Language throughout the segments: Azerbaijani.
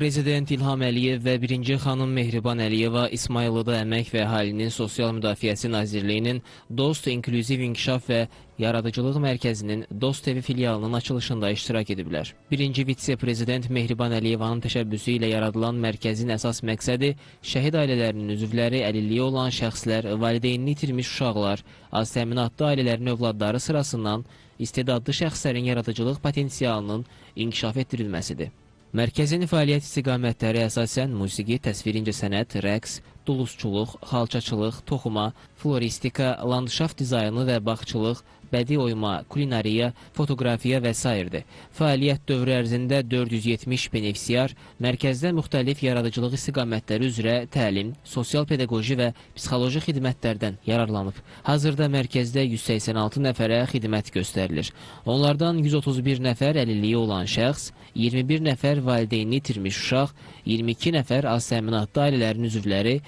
Prezident İlham Əliyev və birinci xanım Mehriban Əliyeva İsmayılıda Əmək və Əhalinin Sosial Müdafiəsi Nazirliyinin Dost İnklüziv İnkişaf və Yaradıcılıq Mərkəzinin Dost evi filialının açılışında iştirak ediblər. Birinci vitse-prezident Mehriban Əliyevanın təşəbbüsü ilə yaradılan mərkəzin əsas məqsədi şəhid ailələrinin üzvləri, əlilliyi olan şəxslər, valideynini itirmiş uşaqlar, az təminatlı ailələrin övladları sırasından istedadlı şəxslərin yaradıcılıq potensialının inkişaf etdirilməsidir. Mərkəzin fəaliyyət istiqamətləri əsasən musiqi, təsvir incəsənət, rəqs, dulusçuluq, xalçaçılıq, toxuma, floristika, landşaft dizaynı və bağçılıq, bədii oyma, kulinariya, fotoqrafiya və s. Fəaliyyət dövrü ərzində 470 benefisiar mərkəzdə müxtəlif yaradıcılıq istiqamətləri üzrə təlim, sosial pedaqoji və psixoloji xidmətlərdən yararlanıb. Hazırda mərkəzdə 186 nəfərə xidmət göstərilir. Onlardan 131 nəfər əlilliyi olan şəxs, 21 nəfər valideynini itirmiş uşaq, 22 nəfər az təminatlı ailələrin üzvləri,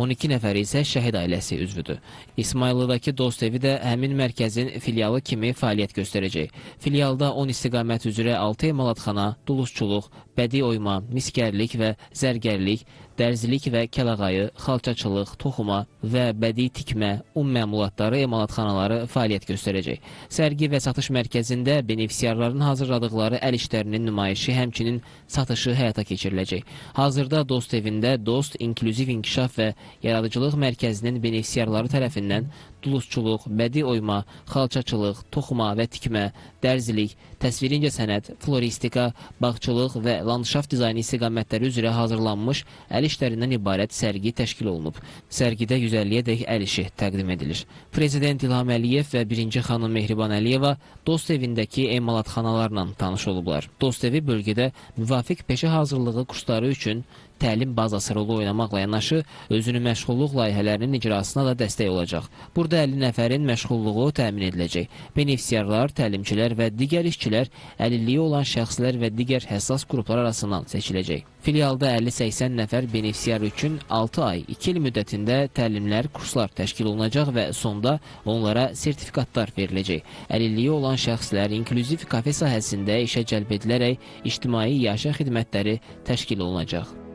12 nəfər isə şəhid ailəsi üzvüdür. İsmayıllıdakı Dost evi də həmin mərkəzin filialı kimi fəaliyyət göstərəcək. Filialda 10 istiqamət üzrə 6 emalatxana, dulusçuluq, bədii oyma, miskərlik və zərgərlik, dərzilik və kəlağayı, xalçaçılıq, toxuma və bədii tikmə, un məmulatları emalatxanaları fəaliyyət göstərəcək. Sərgi və satış mərkəzində benefisiarların hazırladıqları əl işlərinin nümayişi, həmçinin satışı həyata keçiriləcək. Hazırda Dost evində Dost İnklüziv İnkişaf və Yaradıcılıq Mərkəzinin benefisiarları tərəfindən dulusçuluq, bədii oyma, xalçaçılıq, toxuma və tikmə, dərzilik, təsviri incəsənət, floristika, bağçılıq və landşaft dizaynı istiqamətləri üzrə hazırlanmış əl işlərindən ibarət sərgi təşkil olunub. Sərgidə 150-yə dək əl işi təqdim edilir. Prezident İlham Əliyev və birinci xanım Mehriban Əliyeva Dost evindəki emalatxanalarla tanış olublar. Dost evi bölgədə müvafiq peşə hazırlığı kursları üçün təlim bazası rolu oynamaqla yanaşı, özünü məşğulluq layihələrinin icrasına da dəstək olacaq. Burada 50 nəfərin məşğulluğu təmin ediləcək. Benefisiarlar, təlimçilər və digər işçilər əlilliyi olan şəxslər və digər həssas qruplar arasından seçiləcək. Filialda 50-80 nəfər benefisiar üçün 6 ay, 2 il müddətində təlimlər, kurslar təşkil olunacaq və sonda onlara sertifikatlar veriləcək. Əlilliyi olan şəxslər inklüziv kafe sahəsində işə cəlb edilərək ictimai yaşa xidmətləri təşkil olunacaq.